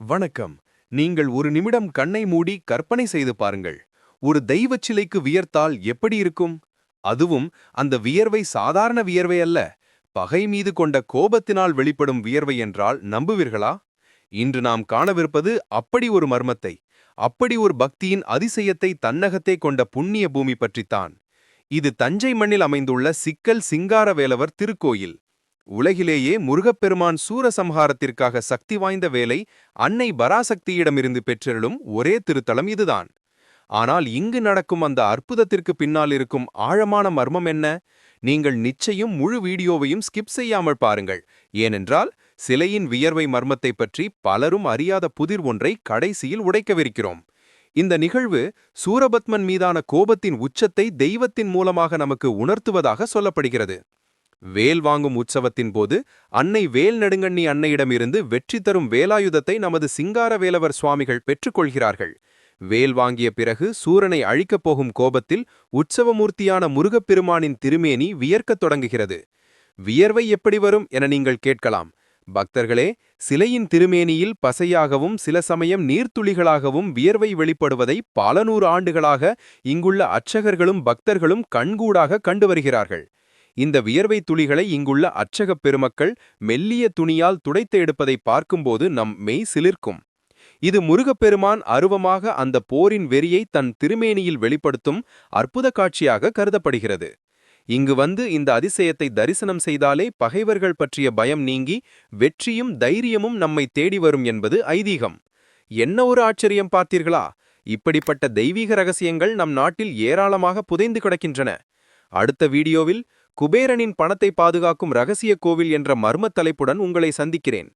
வணக்கம். நீங்கள் ஒரு நிமிடம் கண்ணை மூடி கற்பனை செய்து பாருங்கள். ஒரு தெய்வச் சிலைக்கு வியர்த்தால் எப்படி இருக்கும்? அதுவும் அந்த வியர்வை சாதாரண வியர்வை அல்ல. பகை மீது கொண்ட கோபத்தினால் வெளிப்படும் வியர்வை என்றால் நம்புவீர்களா? இன்று நாம் காணவிருப்பது அப்படி ஒரு மர்மத்தை. அப்படி ஒரு பக்தியின் அதிசயத்தை தன்னகத்தே கொண்ட புண்ணிய பூமி பற்றித்தான். இது தஞ்சை மண்ணில் அமைந்துள்ள சிக்கல் சிங்காரவேலவர் திருக்கோயில். உலகிலேயே முருகப்பெருமான் சூரசம்ஹாரத்திற்காக சக்தி வாய்ந்த வேலை அன்னை பராசக்தியிடமிருந்து பெற்றெழும் ஒரே திருத்தலம் இதுதான். ஆனால் இங்கு நடக்கும் அந்த அற்புதத்திற்கு பின்னால் இருக்கும் ஆழமான மர்மம் என்ன? நீங்கள் நிச்சயம் முழு வீடியோவையும் ஸ்கிப் செய்யாமல் பாருங்கள். ஏனென்றால் சிலையின் வியர்வை மர்மத்தை பற்றி பலரும் அறியாத புதிர் ஒன்றை கடைசியில் உடைக்கவிருக்கிறோம். இந்த நிகழ்வு சூரபத்மன் மீதான கோபத்தின் உச்சத்தை தெய்வத்தின் மூலமாக நமக்கு உணர்த்துவதாக சொல்லப்படுகிறது. வேல் வாங்கும் உற்சவத்தின் போது அன்னை வேல் நெடுங்கண்ணி அன்னையிடமிருந்து வெற்றி தரும் வேலாயுதத்தை நமது சிங்கார வேலவர் சுவாமிகள் பெற்றுக்கொள்கிறார்கள். வேல் வாங்கிய பிறகு சூரனை அழிக்கப் போகும் கோபத்தில் உற்சவமூர்த்தியான முருகப்பெருமானின் திருமேனி வியர்க்கத் தொடங்குகிறது. வியர்வை எப்படி வரும் என நீங்கள் கேட்கலாம். பக்தர்களே சிலையின் திருமேனியில் பசையாகவும் சில சமயம் நீர்த்துளிகளாகவும் வியர்வை வெளிப்படுவதை பல நூறு ஆண்டுகளாக இங்குள்ள அர்ச்சகர்களும் பக்தர்களும் கண்கூடாக கண்டு வருகிறார்கள். இந்த வியர்வை துளிகளை இங்குள்ள அச்சகப் பெருமக்கள் மெல்லிய துணியால் துடைத்து எடுப்பதை பார்க்கும்போது நம் மெய் சிலிர்க்கும். இது முருகப்பெருமான் அருவமாக அந்த போரின் வெறியை தன் திருமேனியில் வெளிப்படுத்தும் அற்புத காட்சியாக கருதப்படுகிறது. இங்கு வந்து இந்த அதிசயத்தை தரிசனம் செய்தாலே பகைவர்கள் பற்றிய பயம் நீங்கி வெற்றியும் தைரியமும் நம்மை தேடி வரும் என்பது ஐதீகம். என்ன ஒரு ஆச்சரியம் பார்த்தீர்களா? இப்படிப்பட்ட தெய்வீக ரகசியங்கள் நம் நாட்டில் ஏராளமாக புதைந்து கிடக்கின்றன. அடுத்த வீடியோவில் குபேரனின் பணத்தை பாதுகாக்கும் ரகசிய கோவில் என்ற மர்மத் தலைப்புடன் உங்களை சந்திக்கிறேன்.